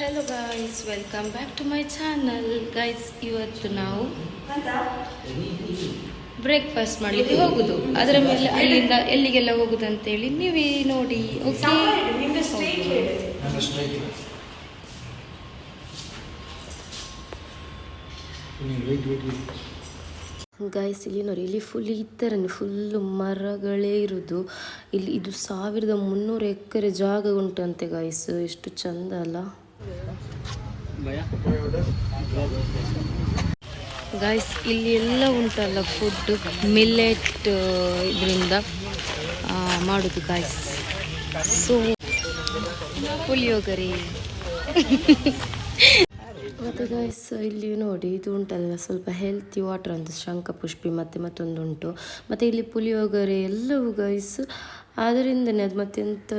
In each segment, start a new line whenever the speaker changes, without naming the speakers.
Hello guys welcome back to my channel guys ಇವತ್ತು ನಾವು breakfast ಮಾಡಲಿಕ್ಕೆ ಹೋಗುದು. ಅದರ ಮೇಲೆ ಅಲ್ಲಿಂದ ಎಲ್ಲಿಗೆಲ್ಲ ಹೋಗುದು ಅಂತೇಳಿ ನೀವೇ ನೋಡಿ ಓಕೆ ಗೈಸ್ ಇಲ್ಲಿ ನೋಡಿ, ಇಲ್ಲಿ ಫುಲ್ ಈ ಥರನೇ ಫುಲ್ಲು ಮರಗಳೇ ಇರೋದು. ಇಲ್ಲಿ ಇದು ಸಾವಿರದ ಮುನ್ನೂರು ಎಕರೆ ಜಾಗ ಉಂಟಂತೆ ಗೈಸ್ ಎಷ್ಟು ಚಂದ ಅಲ್ಲ? ಗೈಸ್ ಇಲ್ಲಿ ಎಲ್ಲ ಉಂಟಲ್ಲ ಫುಡ್ ಮಿಲ್ಲೆಟ್ ಇದರಿಂದ ಮಾಡೋದು ಗೈಸ್ ಸೊ ಪುಳಿಯೋಗರಿ ಮತ್ತು ಗಾಯ್ಸ್ ಇಲ್ಲಿ ನೋಡಿ, ಇದು ಉಂಟಲ್ಲ, ಸ್ವಲ್ಪ ಹೆಲ್ತಿ ವಾಟರ್ ಅಂತ ಶಂಖಪುಷ್ಪಿ ಮತ್ತು ಮತ್ತೊಂದು ಉಂಟು ಮತ್ತು ಇಲ್ಲಿ ಪುಳಿಯೋಗರೆ ಎಲ್ಲವೂ ಗೈಸ್ ಅದರಿಂದನೇ ಅದು ಮತ್ತೆಂಥ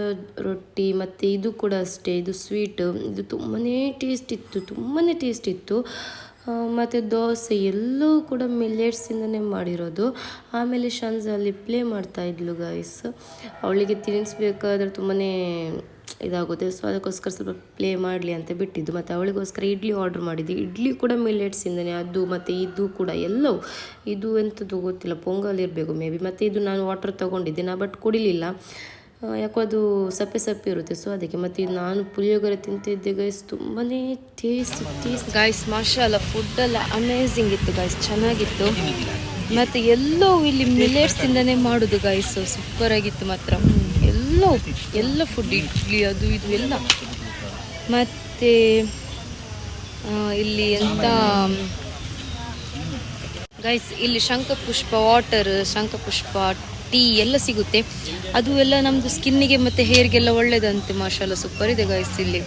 ರೊಟ್ಟಿ, ಮತ್ತು ಇದು ಕೂಡ ಅಷ್ಟೇ, ಇದು ಸ್ವೀಟ್ ಇದು ತುಂಬಾ ಟೇಸ್ಟ್ ಇತ್ತು ತುಂಬಾ ಟೇಸ್ಟ್ ಇತ್ತು. ಮತ್ತು ದೋಸೆ ಎಲ್ಲೂ ಕೂಡ ಮಿಲ್ಲೆಟ್ಸಿಂದನೇ ಮಾಡಿರೋದು. ಆಮೇಲೆ ಶಾನ್ಸ್ ಅಲ್ಲಿ ಪ್ಲೇ ಮಾಡ್ತಾ ಇದ್ಲು ಗೈಸ್ ಅವಳಿಗೆ ತಿನ್ನಿಸ್ಬೇಕಾದ್ರೆ ತುಂಬಾ ಇದಾಗುತ್ತೆ. ಸೊ ಅದಕ್ಕೋಸ್ಕರ ಸ್ವಲ್ಪ ಪ್ಲೇ ಮಾಡಲಿ ಅಂತ ಬಿಟ್ಟಿದ್ದು. ಮತ್ತು ಅವಳಿಗೋಸ್ಕರ ಇಡ್ಲಿ ಆರ್ಡ್ರ್ ಮಾಡಿದ್ದೆ ಇಡ್ಲಿ ಕೂಡ ಮಿಲ್ಲೆಟ್ಸಿಂದನೇ ಅದು ಮತ್ತು ಇದು ಕೂಡ ಎಲ್ಲವೂ. ಇದು ಎಂಥದ್ದು ಗೊತ್ತಿಲ್ಲ. ಪೊಂಗಲ್ ಇರಬೇಕು ಮೇ ಬಿ ಮತ್ತು ಇದು ನಾನು ವಾಟರ್ ತೊಗೊಂಡಿದ್ದೆ. ನಾ ಬಟ್ ಕುಡಿಲಿಲ್ಲ. ಯಾಕೋ ಅದು ಸಪ್ಪೆ ಸಪ್ಪೆ ಇರುತ್ತೆ. ಸೊ ಅದಕ್ಕೆ ಮತ್ತು ಇದು ನಾನು ಪುಳಿಯೋಗರೆ ತಿಂತಿದ್ದೆ ಗೈಸ್ ತುಂಬಾ ಟೇಸ್ಟ್ ಟೇಸ್ಟ್ ಗಾಯ್ಸ್ ಮಾಷಾಲ ಫುಡ್ಡೆಲ್ಲ ಅಮೇಝಿಂಗ್ ಇತ್ತು ಗಾಯ್ಸ್ ಚೆನ್ನಾಗಿತ್ತು. ಮತ್ತು ಎಲ್ಲೋ ಇಲ್ಲಿ ಮಿಲೆಟ್ಸಿಂದನೇ ಮಾಡೋದು ಗಾಯ್ಸ್ ಸೂಪರಾಗಿತ್ತು ಮಾತ್ರ. ಎಲ್ಲವೂ ಎಲ್ಲ ಫುಡ್ ಇಡ್ಲಿ, ಅದು, ಇದು, ಎಲ್ಲ. ಮತ್ತು ಇಲ್ಲಿ ಎಂತ ಗೈಸ್ ಇಲ್ಲಿ ಶಂಖಪುಷ್ಪ ವಾಟರ್ ಶಂಖಪುಷ್ಪ ಟೀ ಎಲ್ಲ ಸಿಗುತ್ತೆ. ಅದು ಎಲ್ಲ ನಮ್ಮದು ಸ್ಕಿನ್ನಿಗೆ ಮತ್ತು ಹೇರ್ಗೆಲ್ಲ ಒಳ್ಳೇದಂತೆ ಮಾಷಾಲ ಸೂಪರ್ ಇದೆ ಗೈಸ್ ಇಲ್ಲಿ.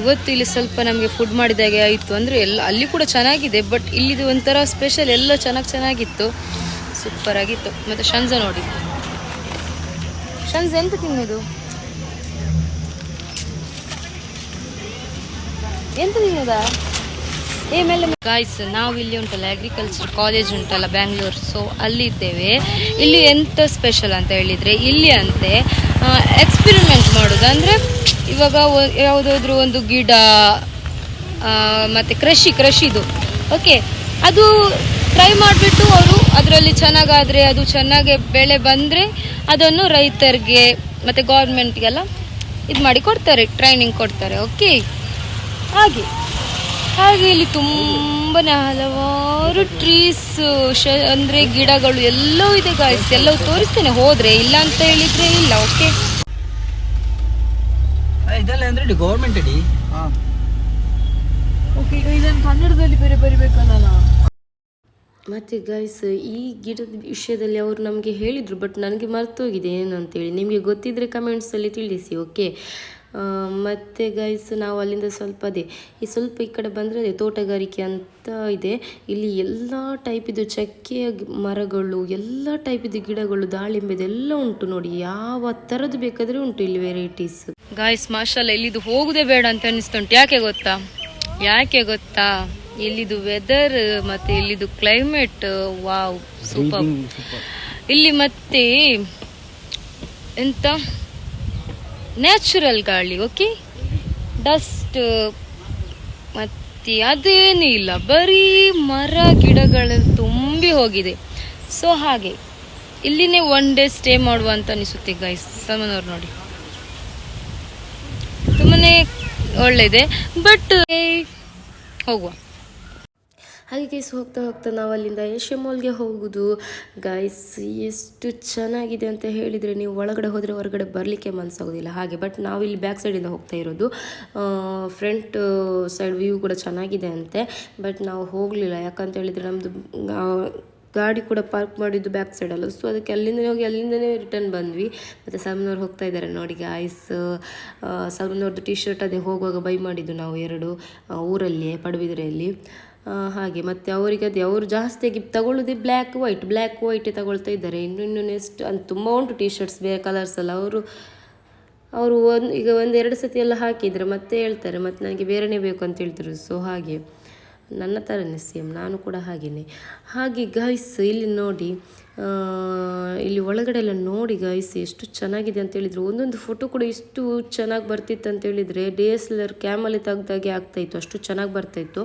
ಇವತ್ತು ಇಲ್ಲಿ ಸ್ವಲ್ಪ ನಮಗೆ ಫುಡ್ ಮಾಡಿದಾಗೆ ಆಯಿತು. ಅಂದರೆ ಎಲ್ಲ, ಅಲ್ಲಿ ಕೂಡ ಚೆನ್ನಾಗಿದೆ ಬಟ್ ಇಲ್ಲಿದು ಒಂಥರ ಸ್ಪೆಷಲ್ ಎಲ್ಲ ಚೆನ್ನಾಗಿ ಚೆನ್ನಾಗಿತ್ತು. ಸೂಪರ್ ಆಗಿತ್ತು. ಮತ್ತು ಶಂಜ ನೋಡಿ. ಶಂಜ ಎಂತ ತಿನ್ನೋದು? ಎಂತ ತಿನ್ನೋದಾ? ಗಾಯ್ಸ್ ನಾವು ಇಲ್ಲಿ ಉಂಟಲ್ಲ ಅಗ್ರಿಕಲ್ಚರ್ ಕಾಲೇಜ್ ಉಂಟಲ್ಲ ಬ್ಯಾಂಗ್ಳೂರ್ ಸೊ ಅಲ್ಲಿ ಇದ್ದೇವೆ. ಇಲ್ಲಿ ಎಂತ ಸ್ಪೆಷಲ್ ಅಂತ ಹೇಳಿದ್ರೆ, ಇಲ್ಲಿ ಅಂತೆ ಎಕ್ಸ್ಪಿರಿಮೆಂಟ್ ಮಾಡೋದು. ಅಂದರೆ, ಇವಾಗ ಯಾವುದಾದ್ರು ಒಂದು ಗಿಡ ಮತ್ತೆ ಕೃಷಿ, ಕೃಷಿದು. ಓಕೆ ಅದು ಟ್ರೈ ಮಾಡಿಬಿಟ್ಟು ಅವರು ಅದರಲ್ಲಿ ಚೆನ್ನಾಗಾದರೆ, ಅದು ಚೆನ್ನಾಗಿ ಬೆಳೆ ಬಂದರೆ ಅದನ್ನು ರೈತರಿಗೆ ಮತ್ತು ಗೌರ್ಮೆಂಟ್ಗೆಲ್ಲ ಇದು ಮಾಡಿ ಕೊಡ್ತಾರೆ ಟ್ರೈನಿಂಗ್ ಕೊಡ್ತಾರೆ ಓಕೆ ಹಾಗೆ ಹಾಗೆ ಇಲ್ಲಿ ತುಂಬಾ ಹಲವಾರು ಟ್ರೀಸ್ ಅಂದ್ರೆ ಗಿಡಗಳು ಎಲ್ಲವೂ ಇದೆ ಗಾಯ್ಸ್ ಎಲ್ಲವೂ ತೋರಿಸ್ತೇನೆ ಹೋದ್ರೆ ಇಲ್ಲ ಅಂತ ಹೇಳಿದ್ರೆ ಇಲ್ಲ ಓಕೆ
ಇದೆಲ್ಲ ಅಂದ್ರೆ ಗೌರ್ಮೆಂಟ್ ಅಡಿ?
ಓಕೆ ಈಗ ಇದನ್ನು ಕನ್ನಡದಲ್ಲಿ ಬೇರೆ ಬರಿಬೇಕಲ್ಲ
ಮತ್ತು ಗೈಸ್ ಈ ಗಿಡದ ವಿಷಯದಲ್ಲಿ ಅವರು ನಮಗೆ ಹೇಳಿದರು ಬಟ್ ನನಗೆ ಮರ್ತೋಗಿದೆ ಏನು ಅಂತೇಳಿ. ನಿಮಗೆ ಗೊತ್ತಿದ್ದರೆ ಕಮೆಂಟ್ಸಲ್ಲಿ ತಿಳಿಸಿ ಓಕೆ ಮತ್ತು ಗೈಸ್ ನಾವು ಅಲ್ಲಿಂದ ಸ್ವಲ್ಪ ಅದೇ, ಈ ಸ್ವಲ್ಪ ಈ ಕಡೆ ಬಂದರೆ ಅದೇ, ತೋಟಗಾರಿಕೆ ಅಂತ ಇದೆ. ಇಲ್ಲಿ ಎಲ್ಲ ಟೈಪಿದು ಚಕ್ಕೆಯ ಮರಗಳು, ಎಲ್ಲ ಟೈಪಿದು ಗಿಡಗಳು ದಾಳಿಂಬೆದೆಲ್ಲ ಉಂಟು ನೋಡಿ. ಯಾವ ಥರದ್ದು ಬೇಕಾದರೆ ಉಂಟು ಇಲ್ಲಿ ವೆರೈಟೀಸ್ ಗಾಯ್ಸ್ ಮಾಷಲ್ಲ, ಇಲ್ಲಿದು ಹೋಗುದೇ ಬೇಡ ಅಂತ ಅನ್ನಿಸ್ತುಂಟು ಯಾಕೆ ಗೊತ್ತಾ? ಯಾಕೆ ಗೊತ್ತಾ? ಇಲ್ಲಿದು ವೆದರ್ ಮತ್ತೆ ಇಲ್ಲಿದು ಕ್ಲೈಮೇಟ್ ವಾವ್ ಸೂಪರ್ ಇಲ್ಲಿ ಮತ್ತೆ ಎಂತ? ನ್ಯಾಚುರಲ್ ಗಾಳಿ ಓಕೆ ಡಸ್ಟ್ ಮತ್ತೆ ಅದೇನೂ ಇಲ್ಲ. ಬರೀ ಮರ ಗಿಡಗಳು ತುಂಬಿ ಹೋಗಿದೆ. ಸೊ ಹಾಗೆ. ಇಲ್ಲಿನೇ ಒನ್ ಡೇ ಸ್ಟೇ ಮಾಡುವ ಅಂತ ಅನಿಸುತ್ತೆ ಗೈಸ್ ಸಮನವ್ರು ನೋಡಿ. ತುಂಬಾನೇ ಒಳ್ಳೆಯದೆ. ಬಟ್ ಹೋಗುವ. ಹಾಗೆ ಗೈಸ್ ಹೋಗ್ತಾ ಹೋಗ್ತಾ ನಾವು ಅಲ್ಲಿಂದ ಏಷ್ಯ ಮಾಲ್ಗೆ ಹೋಗುವುದು ಗೈಸ್ ಎಷ್ಟು ಚೆನ್ನಾಗಿದೆ ಅಂತ ಹೇಳಿದರೆ ನೀವು ಒಳಗಡೆ ಹೋದರೆ ಹೊರಗಡೆ ಬರಲಿಕ್ಕೆ ಮನಸ್ಸಾಗೋದಿಲ್ಲ ಹಾಗೆ ಬಟ್ ನಾವು ಇಲ್ಲಿ ಬ್ಯಾಕ್ ಸೈಡಿಂದ ಹೋಗ್ತಾ ಇರೋದು. ಫ್ರಂಟ್ ಸೈಡ್ ವ್ಯೂ ಕೂಡ ಚೆನ್ನಾಗಿದೆ ಅಂತೆ ಬಟ್ ನಾವು ಹೋಗಲಿಲ್ಲ. ಯಾಕಂತ ಹೇಳಿದರೆ ನಮ್ಮದು ಗಾಡಿ ಕೂಡ ಪಾರ್ಕ್ ಮಾಡಿದ್ದು ಬ್ಯಾಕ್ ಸೈಡಲ್ಲ ಸೊ ಅದಕ್ಕೆ ಅಲ್ಲಿಂದನೇ ಹೋಗಿ ಅಲ್ಲಿಂದನೇ ರಿಟರ್ನ್ ಬಂದ್ವಿ. ಮತ್ತು ಸಲ್ಮಾನವ್ರು ಹೋಗ್ತಾ ಇದ್ದಾರೆ ನೋಡಿ ಗಾಯ್ಸ್ ಸಲ್ಮಾನವ್ರದ್ದು ಟಿ ಶರ್ಟ್ ಅದೇ ಹೋಗುವಾಗ ಬೈ ಮಾಡಿದ್ದು ನಾವು ಎರಡು ಊರಲ್ಲಿ, ಪಡುಬಿದ್ರೆಯಲ್ಲಿ. ಹಾಗೆ ಮತ್ತು ಅವರಿಗೆ ಅದೇ, ಅವರು ಜಾಸ್ತಿಯಾಗಿ ತಗೊಳ್ಳೋದೇ ಬ್ಲ್ಯಾಕ್ ವೈಟ್ ಬ್ಲ್ಯಾಕ್ ವೈಟೇ ತಗೊಳ್ತಾ ಇದ್ದಾರೆ. ಇನ್ನು ಇನ್ನು ನೆಕ್ಸ್ಟ್ ಅಂತ ತುಂಬ ಉಂಟು ಟಿ ಶರ್ಟ್ಸ್ ಬೇರೆ ಕಲರ್ಸ್ ಎಲ್ಲ. ಅವರು ಅವರು ಒಂದು, ಈಗ ಒಂದು ಎರಡು ಸತಿ ಎಲ್ಲ ಹಾಕಿದರೆ ಮತ್ತೆ ಹೇಳ್ತಾರೆ, ಮತ್ತು ನನಗೆ ಬೇರೆನೇ ಬೇಕು ಅಂತ ಹೇಳ್ತಾರೆ ಸೊ ಹಾಗೆ. ನನ್ನ ಥರನೇ ಸೇಮ್ ನಾನು ಕೂಡ ಹಾಗೆಯೇ ಹಾಗೆ ಗೈಸ್ ಇಲ್ಲಿ ನೋಡಿ ಇಲ್ಲಿ ಒಳಗಡೆ ಎಲ್ಲ ನೋಡಿ ಗೈಸ್ ಎಷ್ಟು ಚೆನ್ನಾಗಿದೆ ಅಂತ ಹೇಳಿದ್ರು. ಒಂದೊಂದು ಫೋಟೋ ಕೂಡ ಇಷ್ಟು ಚೆನ್ನಾಗಿ ಬರ್ತಿತ್ತು ಅಂತ ಹೇಳಿದರೆ ಡಿ ಎಸ್ ಎಲ್ ಆರ್ ಕ್ಯಾಮಲ್ಲಿ ತೆಗ್ದಾಗೆ ಆಗ್ತಾಯಿತ್ತು ಅಷ್ಟು ಚೆನ್ನಾಗಿ ಬರ್ತಾಯಿತ್ತು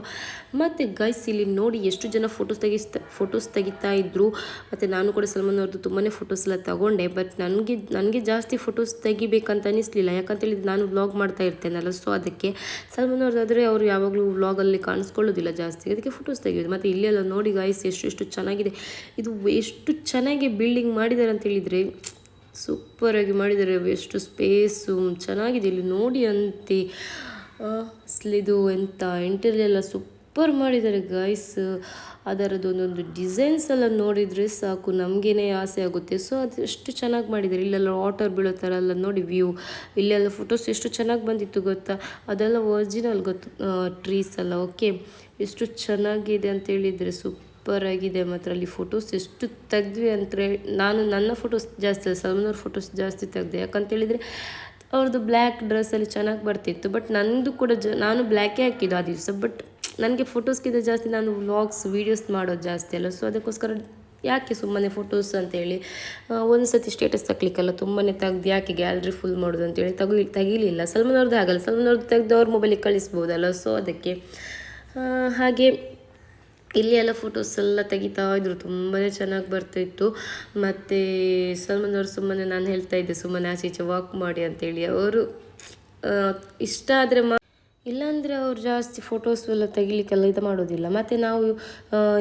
ಮತ್ತು ಗೈಸ್ ಇಲ್ಲಿ ನೋಡಿ ಎಷ್ಟು ಜನ ಫೋಟೋಸ್ ತೆಗಿಸ್ತಾ ಫೋಟೋಸ್ ತೆಗಿತಾ ಇದ್ರು. ಮತ್ತು ನಾನು ಕೂಡ ಸಲ್ಮಾನ್ ಅವ್ರದ್ದು ತುಂಬಾ ಫೋಟೋಸ್ ಎಲ್ಲ ತಗೊಂಡೆ ಬಟ್ ನನಗೆ ನನಗೆ ಜಾಸ್ತಿ ಫೋಟೋಸ್ ತೆಗಿಬೇಕಂತ ಅನಿಸ್ಲಿಲ್ಲ. ಯಾಕಂತ ಹೇಳಿದ್ರೆ ನಾನು ವ್ಲಾಗ್ ಮಾಡ್ತಾ ಇರ್ತೇನಲ್ಲ ಸೊ ಅದಕ್ಕೆ ಸಲ್ಮಾನ್ ಅವ್ರದ್ದಾದರೆ ಅವರು ಯಾವಾಗಲೂ ವ್ಲಾಗಲ್ಲಿ ಕಾಣಿಸ್ಕೊಳ್ಳೋದಿಲ್ಲ ಜಾಸ್ತಿ. ಅದಕ್ಕೆ ಫೋಟೋಸ್ ತೆಗಿಯೋದು. ಮತ್ತು ಇಲ್ಲೆಲ್ಲ ನೋಡಿ ಗಾಯ್ಸ್ ಎಷ್ಟು ಎಷ್ಟು ಚೆನ್ನಾಗಿದೆ. ಇದು ಎಷ್ಟು ಚೆನ್ನಾಗಿ ಬಿಲ್ಡಿಂಗ್ ಮಾಡಿದ್ದಾರೆ ಅಂತ ಹೇಳಿದರೆ ಸೂಪರಾಗಿ ಮಾಡಿದ್ದಾರೆ ಎಷ್ಟು ಸ್ಪೇಸು ಚೆನ್ನಾಗಿದೆ. ಇಲ್ಲಿ ನೋಡಿ ಅಂತೆ. ಅಸ್ಲಿದು ಎಂತ ಇಂಟೀರಿಯರ್ ಎಲ್ಲ ಸೂಪರ್ ಮಾಡಿದ್ದಾರೆ ಗೈಸ್ ಅದರದ್ದು ಒಂದೊಂದು ಡಿಸೈನ್ಸ್ ಎಲ್ಲ ನೋಡಿದರೆ ಸಾಕು, ನಮಗೇನೆ ಆಸೆ ಆಗುತ್ತೆ. ಸೊ ಅದು ಎಷ್ಟು ಚೆನ್ನಾಗಿ ಮಾಡಿದ್ದಾರೆ ಇಲ್ಲೆಲ್ಲ ವಾಟರ್ ಬೀಳೋ ಥರ ಎಲ್ಲ ನೋಡಿ ವ್ಯೂ ಇಲ್ಲೆಲ್ಲ ಫೋಟೋಸ್ ಎಷ್ಟು ಚೆನ್ನಾಗಿ ಬಂದಿತ್ತು ಗೊತ್ತಾ? ಅದೆಲ್ಲ ಒರಿಜಿನಲ್ ಗೊತ್ತು ಟ್ರೀಸ್ ಎಲ್ಲ ಓಕೆ ಎಷ್ಟು ಚೆನ್ನಾಗಿದೆ ಅಂತ ಹೇಳಿದರೆ ಸೂಪರ್ ಆಗಿದೆ ಮಾತ್ರ ಅಲ್ಲಿ ಫೋಟೋಸ್ ಎಷ್ಟು ತೆಗ್ದ್ವಿ ಅಂದರೆ ನಾನು ನನ್ನ ಫೋಟೋಸ್ ಜಾಸ್ತಿ ಸಲ್ಮನವ್ರ ಫೋಟೋಸ್ ಜಾಸ್ತಿ ತೆಗ್ದೆ. ಯಾಕಂತೇಳಿದರೆ ಅವ್ರದ್ದು ಬ್ಲ್ಯಾಕ್ ಡ್ರೆಸ್ಸಲ್ಲಿ ಚೆನ್ನಾಗಿ ಬರ್ತಿತ್ತು ಬಟ್ ನಂದು ಕೂಡ ಜ, ನಾನು ಬ್ಲ್ಯಾಕೇ ಹಾಕಿದ್ದು ಆ ದಿವಸ. ಬಟ್ ನನಗೆ ಫೋಟೋಸ್ಗಿಂತ ಜಾಸ್ತಿ ನಾನು ವ್ಲಾಗ್ಸ್ ವೀಡಿಯೋಸ್ ಮಾಡೋದು ಜಾಸ್ತಿ ಅಲ್ಲ. ಸೊ ಅದಕ್ಕೋಸ್ಕರ ಯಾಕೆ ಸುಮ್ಮನೆ ಫೋಟೋಸ್ ಅಂತೇಳಿ ಒಂದು ಸತಿ ಸ್ಟೇಟಸ್ ತಗ್ಲಿಕ್ಕಲ್ಲ ತುಂಬಾ ತೆಗ್ದು ಯಾಕೆ ಗ್ಯಾಲ್ರಿ ಫುಲ್ ಮಾಡೋದು ಅಂತೇಳಿ ತಗಲಿ, ತೆಗಿಲಿಲ್ಲ. ಸಲ್ಮನ್ ಅವ್ರದ್ದು ಆಗಲ್ಲ. ಸಲ್ಮನ್ ತೆಗೆದು ಅವ್ರ ಮೊಬೈಲಿಗೆ ಕಳಿಸ್ಬೋದಲ್ಲ. ಸೊ ಅದಕ್ಕೆ ಹಾಗೆ ಇಲ್ಲಿ ಎಲ್ಲ ಫೋಟೋಸ್ ಎಲ್ಲ ತೆಗಿತಾ ಇದ್ರು. ತುಂಬಾ ಚೆನ್ನಾಗಿ ಬರ್ತಾಯಿತ್ತು ಮತ್ತು ಸಲ್ಮಾನ್ ಅವರು ಸುಮ್ಮನೆ ನಾನು ಹೇಳ್ತಾ ಇದ್ದೆ, ಸುಮ್ಮನೆ ಆಚೆ ಈಚೆ ವಾಕ್ ಮಾಡಿ ಅಂತೇಳಿ. ಅವರು ಇಷ್ಟ ಆದರೆ ಇಲ್ಲಾಂದರೆ ಅವ್ರು ಜಾಸ್ತಿ ಫೋಟೋಸ್ ಎಲ್ಲ ತೆಗಿಲಿಕ್ಕೆಲ್ಲ ಇದು ಮಾಡೋದಿಲ್ಲ. ಮತ್ತು ನಾವು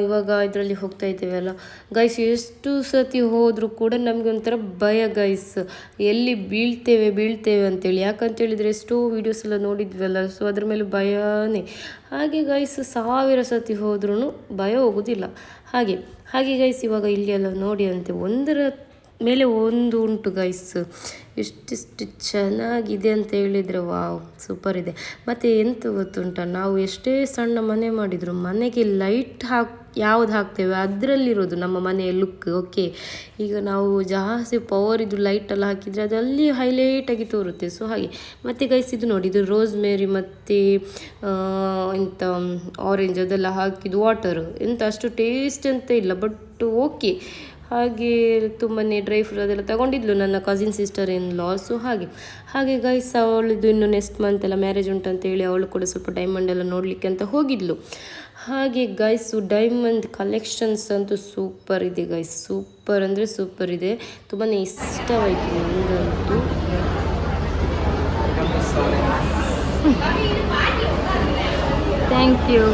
ಇವಾಗ ಇದರಲ್ಲಿ ಹೋಗ್ತಾ ಇದ್ದೇವಲ್ಲ ಗೈಸ್ ಎಷ್ಟು ಸತಿ ಹೋದರೂ ಕೂಡ ನಮಗೆ ಒಂಥರ ಭಯ ಗೈಸ್ ಎಲ್ಲಿ ಬೀಳ್ತೇವೆ ಬೀಳ್ತೇವೆ ಅಂತೇಳಿ. ಯಾಕಂತೇಳಿದರೆ ಎಷ್ಟೋ ವೀಡಿಯೋಸ್ ಎಲ್ಲ ನೋಡಿದ್ವಲ್ಲ ಸೊ ಅದ್ರ ಮೇಲೆ ಭಯನೇ. ಹಾಗೆ ಗೈಸ್ ಸಾವಿರ ಸತಿ ಹೋದ್ರೂ ಭಯ ಹೋಗೋದಿಲ್ಲ. ಹಾಗೆ ಹಾಗೆ ಗೈಸ್ ಇವಾಗ ಇಲ್ಲಿ ಎಲ್ಲ ನೋಡಿ ಅಂತೆ, ಒಂದರ ಮೇಲೆ ಒಂದು ಉಂಟು ಗೈಸ್ ಎಷ್ಟೆಷ್ಟು ಚೆನ್ನಾಗಿದೆ ಅಂತ ಹೇಳಿದರೆ ವಾವ್ ಸೂಪರ್ ಇದೆ. ಮತ್ತು ಎಂತ ಗೊತ್ತುಂಟ, ನಾವು ಎಷ್ಟೇ ಸಣ್ಣ ಮನೆ ಮಾಡಿದರೂ ಮನೆಗೆ ಲೈಟ್ ಹಾಕ್, ಯಾವ್ದು ಹಾಕ್ತೇವೆ? ಅದರಲ್ಲಿರೋದು ನಮ್ಮ ಮನೆಯ ಲುಕ್ ಓಕೆ ಈಗ ನಾವು ಜಾಸ್ತಿ ಪವರ್ ಇದು ಲೈಟೆಲ್ಲ ಹಾಕಿದರೆ ಅದು ಅಲ್ಲಿ ಹೈಲೈಟಾಗಿ ತೋರುತ್ತೆ. ಸೊ ಹಾಗೆ. ಮತ್ತು ಗೈಸ್ ಇದು ನೋಡಿ, ಇದು ರೋಸ್ ಮೇರಿ ಮತ್ತು ಎಂತ ಆರೆಂಜ್ ಅದೆಲ್ಲ ಹಾಕಿದ್ದು ವಾಟರು ಎಂತ ಅಷ್ಟು ಟೇಸ್ಟ್ ಅಂತ ಇಲ್ಲ ಬಟ್ ಓಕೆ ಹಾಗೆ ತುಂಬಾ ಡ್ರೈ ಫ್ರೂಟ್ ಅದೆಲ್ಲ ತಗೊಂಡಿದ್ಲು ನನ್ನ ಕಸಿನ್ ಸಿಸ್ಟರ್ ಇನ್ ಲಾಸು ಹಾಗೆ. ಹಾಗೆ ಗೈಸ್ ಅವಳದ್ದು ಇನ್ನು ನೆಕ್ಸ್ಟ್ ಮಂತ್ ಎಲ್ಲ ಮ್ಯಾರೇಜ್ ಉಂಟಂತ ಹೇಳಿ ಅವಳು ಕೂಡ ಸ್ವಲ್ಪ ಡೈಮಂಡ್ ಎಲ್ಲ ನೋಡಲಿಕ್ಕೆ ಅಂತ ಹೋಗಿದ್ಲು. ಹಾಗೆ ಗೈಸು ಡೈಮಂಡ್ ಕಲೆಕ್ಷನ್ಸ್ ಅಂತೂ ಸೂಪರ್ ಇದೆ ಗೈಸ್ ಸೂಪರ್ ಅಂದರೆ ಸೂಪರ್ ಇದೆ. ತುಂಬಾ ಇಷ್ಟವಾಯಿತು ನನಗಂತೂ
thank you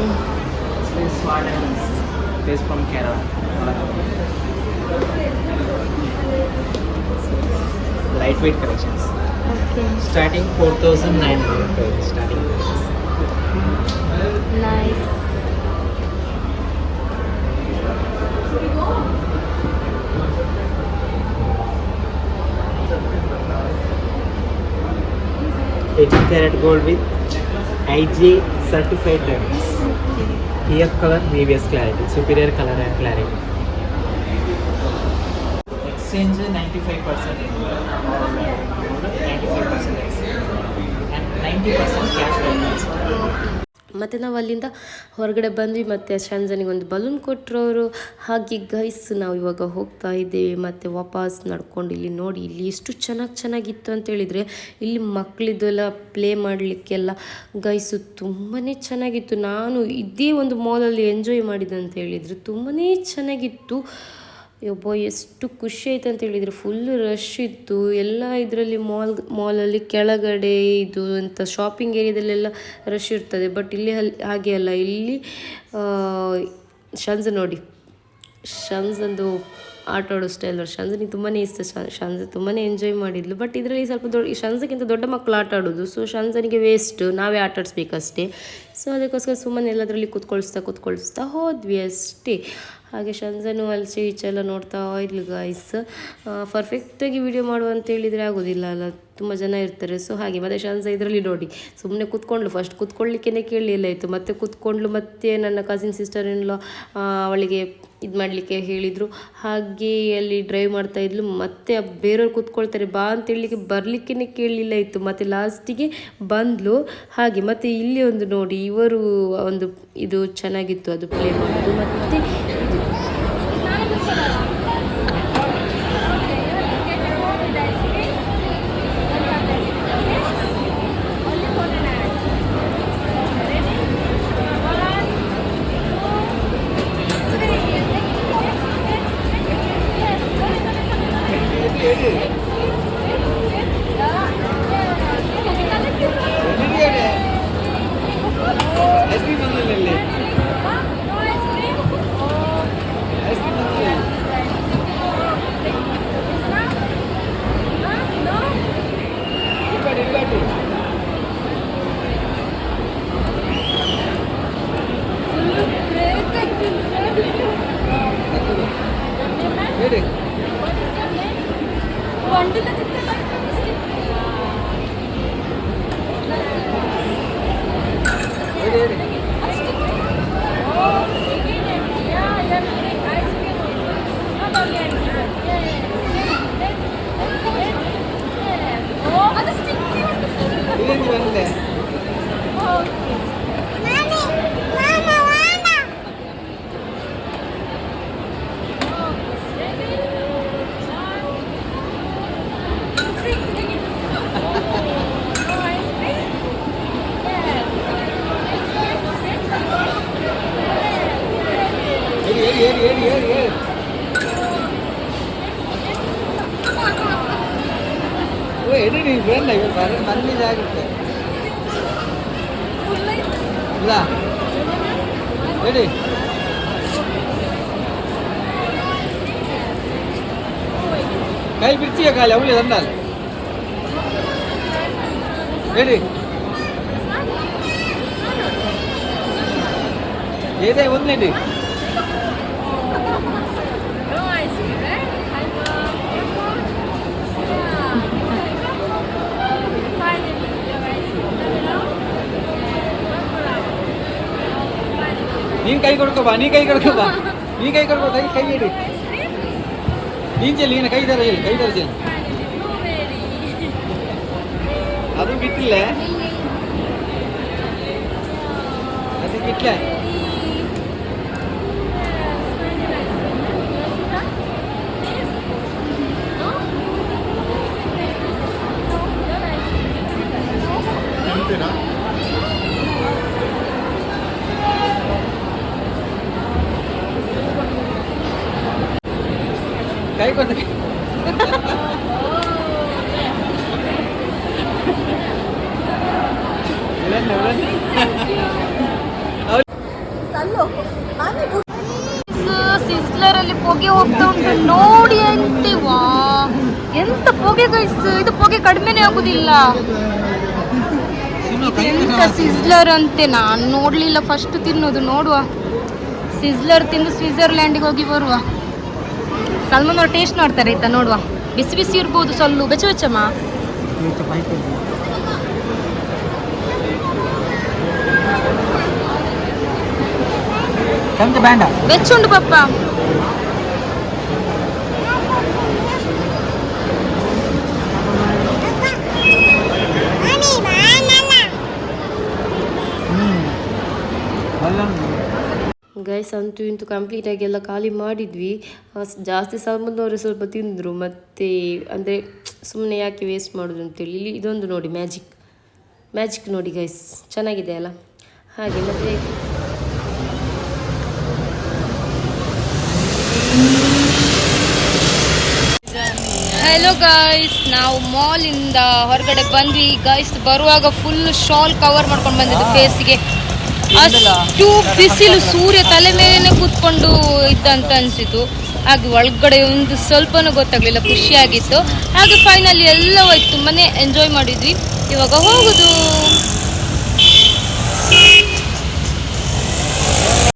lightweight collections.
Okay.
Starting 4900 starting
Nice.
Eighteen karat gold with IG certified diamonds. Okay. Color, previous clarity, superior color and clarity. Exchange 95% exchange ninety percent and ninety percent cash balance.
ಮತ್ತು ನಾವು ಅಲ್ಲಿಂದ ಹೊರಗಡೆ ಬಂದ್ವಿ, ಮತ್ತು ಶಂಜನಿಗೆ ಒಂದು balloon ಕೊಟ್ಟರು ಹಾಗೆ guys ನಾವು ಇವಾಗ ಹೋಗ್ತಾ ಇದ್ದೇವೆ, ಮತ್ತು ವಾಪಸ್ ನಡ್ಕೊಂಡು ಇಲ್ಲಿ ನೋಡಿ, ಇಲ್ಲಿ ಎಷ್ಟು ಚೆನ್ನಾಗಿ ಚೆನ್ನಾಗಿತ್ತು ಅಂತ ಹೇಳಿದರೆ, ಇಲ್ಲಿ ಮಕ್ಕಳಿದ್ದೆಲ್ಲ ಪ್ಲೇ ಮಾಡಲಿಕ್ಕೆಲ್ಲ ಗೈಸು ತುಂಬಾ ಚೆನ್ನಾಗಿತ್ತು. ನಾನು ಇದೇ ಒಂದು ಮಾಲಲ್ಲಿ ಎಂಜಾಯ್ ಮಾಡಿದೆ ಅಂತ ಹೇಳಿದರೆ ತುಂಬಾ ಚೆನ್ನಾಗಿತ್ತು. ಯಬ್ಬ ಎಷ್ಟು ಖುಷಿ ಆಯ್ತು ಅಂತ ಹೇಳಿದರೆ. ಫುಲ್ ರಶ್ ಇತ್ತು. ಎಲ್ಲ ಇದರಲ್ಲಿ ಮಾಲ್ ಮಾಲಲ್ಲಿ ಕೆಳಗಡೆ ಇದು ಅಂತ ಶಾಪಿಂಗ್ ಏರಿಯಾದಲ್ಲೆಲ್ಲ ರಶ್ ಇರ್ತದೆ. ಬಟ್ ಇಲ್ಲಿ ಅಲ್ಲಿ ಹಾಗೆ ಅಲ್ಲ. ಇಲ್ಲಿ ಶಂಜ ನೋಡಿ. ಶಂಜಂದು ಆಟ ಆಡೋ ಸ್ಟೈಲ್ ಶಂಜನಿಗೆ ತುಂಬಾ ಇಷ್ಟ. ಶಂಜ ತುಂಬಾ ಎಂಜಾಯ್ ಮಾಡಿದ್ಲು. ಬಟ್ ಇದರಲ್ಲಿ ಸ್ವಲ್ಪ ದೊಡ್ಡ ಶಂಜಕ್ಕಿಂತ ದೊಡ್ಡ ಮಕ್ಕಳು ಆಟ ಆಡೋದು. ಸೊ ಶಂಜನಿಗೆ ವೇಸ್ಟ್ ನಾವೇ ಆಟ ಆಡಿಸ್ಬೇಕಷ್ಟೇ. ಸೊ ಅದಕ್ಕೋಸ್ಕರ ಸುಮ್ಮನೆ ಎಲ್ಲದರಲ್ಲಿ ಕೂತ್ಕೊಳಿಸ್ತಾ ಕೂತ್ಕೊಳಿಸ್ತಾ ಹೋದ್ವಿ ಅಷ್ಟೇ. ಹಾಗೆ ಶಂಜನು ಅಲ್ಲಿ ಸ್ಟೀಚ್ ಎಲ್ಲ ನೋಡ್ತಾ ಇದ್ಲು ಗಾಯ್ಸ್ ಪರ್ಫೆಕ್ಟಾಗಿ ವಿಡಿಯೋ ಮಾಡು ಅಂತ ಹೇಳಿದರೆ ಆಗೋದಿಲ್ಲ ಅಲ್ಲ, ತುಂಬ ಜನ ಇರ್ತಾರೆ. ಸೊ ಹಾಗೆ ಮತ್ತೆ ಶಾನ್ಸ ಇದರಲ್ಲಿ ನೋಡಿ ಸುಮ್ಮನೆ ಕೂತ್ಕೊಂಡ್ಲು ಫಸ್ಟ್ ಕೂತ್ಕೊಳ್ಳಿಕ್ಕೇ ಕೇಳಲಿಲ್ಲ ಇತ್ತು ಮತ್ತೆ ಕೂತ್ಕೊಂಡ್ಲು ಮತ್ತೆ ನನ್ನ ಕಸಿನ್ ಸಿಸ್ಟರ್ ಇನ್ಲ ಅವಳಿಗೆ ಇದು ಮಾಡಲಿಕ್ಕೆ ಹೇಳಿದರು. ಹಾಗೆ ಅಲ್ಲಿ ಡ್ರೈವ್ ಮಾಡ್ತಾ ಇದ್ಲು. ಮತ್ತೆ ಬೇರೆಯವ್ರು ಕೂತ್ಕೊಳ್ತಾರೆ, ಬಾ ಅಂತ ಹೇಳಲಿಕ್ಕೆ ಬರಲಿಕ್ಕೇ ಕೇಳಲಿಲ್ಲ ಇತ್ತು ಮತ್ತು ಲಾಸ್ಟಿಗೆ ಬಂದ್ಲು. ಹಾಗೆ ಮತ್ತು ಇಲ್ಲಿ ಒಂದು ನೋಡಿ, ಇವರು ಒಂದು ಇದು ಚೆನ್ನಾಗಿತ್ತು, ಅದು ಪ್ಲೇ ಮಾಡೋದು ಮತ್ತು
ಇವರು ಬರ ಬಂದಿದೆ ಆಗುತ್ತೆ ಇಲ್ಲ. ಹೇಳಿ. ಕೈ ಬಿಡ್ತೀಯ ಕಾಲಿ? ಅವಳಿ ತಂದಾಲ ಹೇಳಿ. ನೀನ್ ಕೈ ಕೊಡ್ಕೋ ಬಾ ನೀ ಕೈ ಕೊಡ್ಕೋ ಬಾ ನೀ ಕೈ ಕೊಡ್ಕೋ ಕೈ ಕೈ ಇಡಿ ನೀನ್ ಚೆಲ್ಲಿ ನೀನು ಕೈ ತರ ಚೆಲ್ಲಿ ಕೈ ತರ ಚೆಲ್ಲಿ ಅದು ಬಿಟ್ಟಿಲ್ಲ ಅದು ಬಿಟ್ಲ ಕೈ ಕೊಟ್ಟ
ಸಿಸ್ಲರ್ ಅಲ್ಲಿ ಪೊಗೆ ಹೋಗ್ತಾ ಉಂಟು. ನೋಡಿ ಅಂತೀವಾ ಎಂತ ಪೊಗೆ ಗೈಸ್ ಇದು ಪೊಗೆ ಕಡಿಮೆನೇ ಆಗುದಿಲ್ಲ. ಎಂತ ಸಿಸ್ಲರ್ ಅಂತೆ? ನಾನು ನೋಡ್ಲಿಲ್ಲ ಫಸ್ಟ್ ತಿನ್ನೋದು. ನೋಡುವ. ಸಿಸ್ಲರ್ ತಿಂದು ಸ್ವಿಟ್ಜರ್ಲ್ಯಾಂಡಿಗೆ ಹೋಗಿ ಬರುವ. ಸಲ್ಮಾನ್ ಅವ್ರು ಟೇಸ್ಟ್ ನೋಡ್ತಾರೆ ಆಯ್ತಾ ನೋಡುವ ಬಿಸಿ ಬಿಸಿ ಇರ್ಬೋದು ಸೊಲ್ಲು ಬೆಚ್ಚ ಬೆಚ್ಚಮ್ಮ
ಚಮಚ ಬೇಡ
ಬೆಚ್ಚುಂಡು ಪಪ್ಪ
ಗೈಸ್ ಅಂತೂ ಇಂತೂ ಕಂಪ್ಲೀಟಾಗಿ ಎಲ್ಲ ಖಾಲಿ ಮಾಡಿದ್ವಿ. ಜಾಸ್ತಿ ಸಾಲ್ಮನ್ನವರು ಸ್ವಲ್ಪ ತಿಂದರು. ಮತ್ತು ಅಂದರೆ ಸುಮ್ಮನೆ ಯಾಕೆ ವೇಸ್ಟ್ ಮಾಡೋದು ಅಂತೇಳಿ. ಇಲ್ಲಿ ಇದೊಂದು ನೋಡಿ ಮ್ಯಾಜಿಕ್ ಮ್ಯಾಜಿಕ್ ನೋಡಿ ಗೈಸ್ ಚೆನ್ನಾಗಿದೆ ಅಲ್ಲ? ಹಾಗೆ ಮತ್ತೆ
ಹಲೋ ಗಾಯ್ಸ್ ನಾವು ಮಾಲಿಂದ ಇಂದ ಹೊರಗಡೆ ಬಂದ್ವಿ. ಗಾಯ್ಸ್ ಬರುವಾಗ ಫುಲ್ ಶಾಲ್ ಕವರ್ ಮಾಡ್ಕೊಂಡು ಬಂದಿದ್ದು ಫೇಸ್ಗೆ ಅಷ್ಟು ಬಿಸಿಲು ಸೂರ್ಯ ತಲೆ ಮೇಲೇನೆ ಕೂತ್ಕೊಂಡು ಇದ್ದಂತ ಅನ್ಸಿತು. ಹಾಗೆ ಒಳಗಡೆ ಒಂದು ಸ್ವಲ್ಪನೂ ಗೊತ್ತಾಗ್ಲಿಲ್ಲ, ಖುಷಿಯಾಗಿತ್ತು. ಹಾಗೆ ಫೈನಲಿ ಎಲ್ಲ ಹೋಯ್ತು, ತುಂಬಾನೇ ಎಂಜಾಯ್ ಮಾಡಿದ್ವಿ. ಇವಾಗ ಹೋಗುದು.